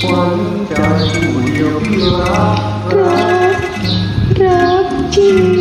หวังจะอยู่เดียวพี่รักรักรักจริง